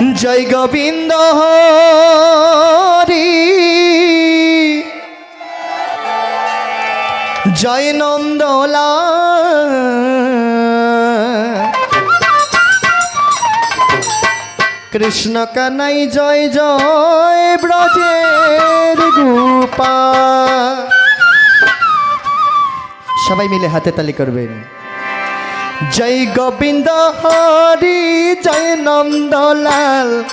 জয় গোবিন্দ হরি। জয় নন্দলা কৃষ্ণ কানাই জয় জয় ব্রজের গোপা। সবাই মিলে হাতে তালি করবেন। জয় গোবিন্দ হরি, জয় নন্দলাল।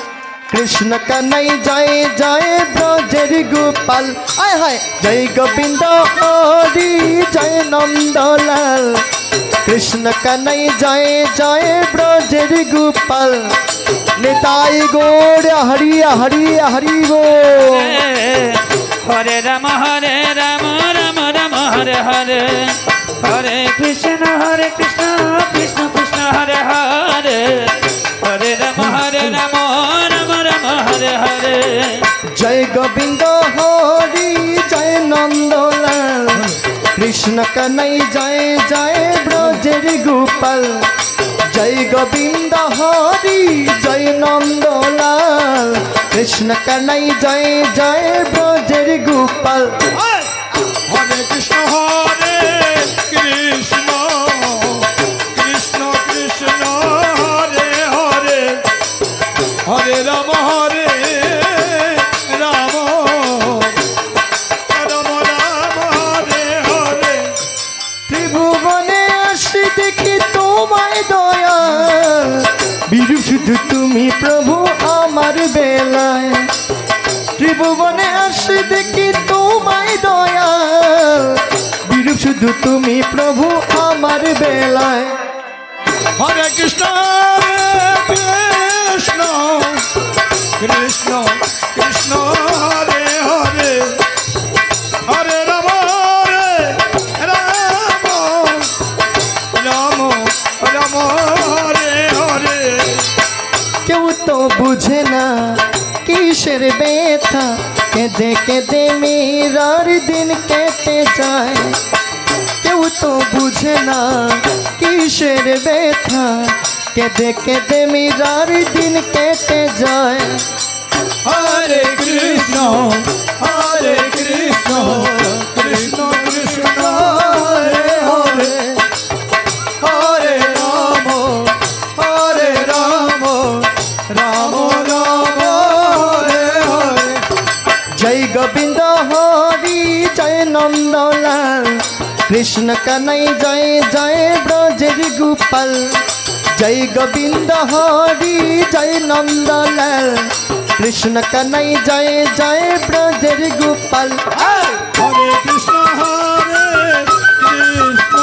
কৃষ্ণ কানাই জয় জয় ব্রজের গোপাল। আয় হায়, জয় গোবিন্দ হরি, জয় নন্দলাল। কৃষ্ণ কানাই জয় জয় ব্রজের গোপাল। নেতাই গোড় হরি হরি হরি গো হরে রাম হরে রাম রাম রাম, হরে হরে। হরে কৃষ্ণ হরে কৃষ্ণ কৃষ্ণ কৃষ্ণ হরে হরে। হরে রাম হরে রাম রাম রাম হরে হরে। জয় গোবিন্দ হরি জয় নন্দলাল। কৃষ্ণ কানাই জয় জয় ব্রজের গোপাল। জয় গোবিন্দ হরি জয় নন্দলাল। কৃষ্ণ কানাই জয় জয় ব্রজের গোপাল। হরে কৃষ্ণ হরে বিরু শুধু তুমি প্রভু আমার বেলায়। ত্রিভুবনে আসি দেখি তোমায় দয়া। শুধু তুমি প্রভু আমার বেলায়। হরে কৃষ্ণ কেউ তো বুঝে না কিসের ব্যথা। কেঁদে কেঁদে মেরার দিন কেটে যায়। কেউ তো বুঝে না কিসের ব্যথা। কেঁদে কেঁদে মেরার দিন কেটে যায়। হরে কৃষ্ণ। নন্দলাল। কৃষ্ণ কানাই জয় জয় ব্রজের গোপাল। জয় গোবিন্দ হরি, জয় নন্দলাল। কৃষ্ণ কানাই জয় জয় ব্রজের গোপাল। হরে কৃষ্ণ হরে কৃষ্ণ।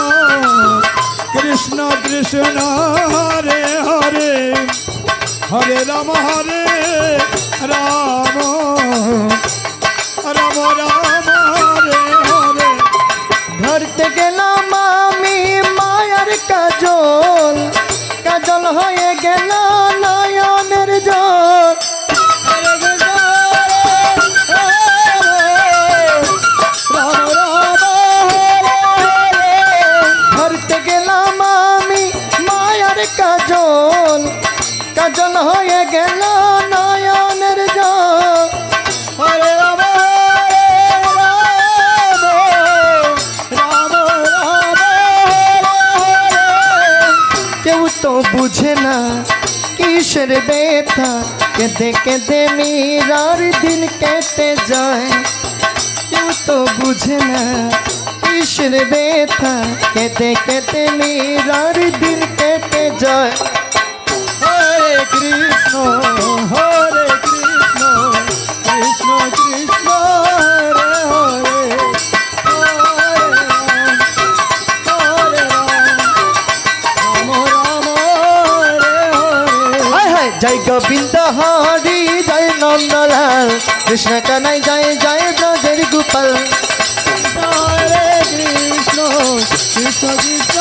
কৃষ্ণ কৃষ্ণ, হরে হরে। হরে রাম হরে রাম। হয়ে গেল নয়নের জল ধরতে গেলাম আমি মায়ার কাজল। কাজল হয়ে গেল তো বুঝে না কিসের ব্যথা। কেঁদে কেঁদে মীরার দিন কেটে যায়। কেউ তো বুঝে না কিসের ব্যথা। কেঁদে কেঁদে মীরার দিন কেটে যায়। জয় গোবিন্দ হরি জয় নন্দলাল কৃষ্ণ কানাই জয় জয় ব্রজের গোপাল কৃষ্ণ কৃষ্ণ কৃষ্ণ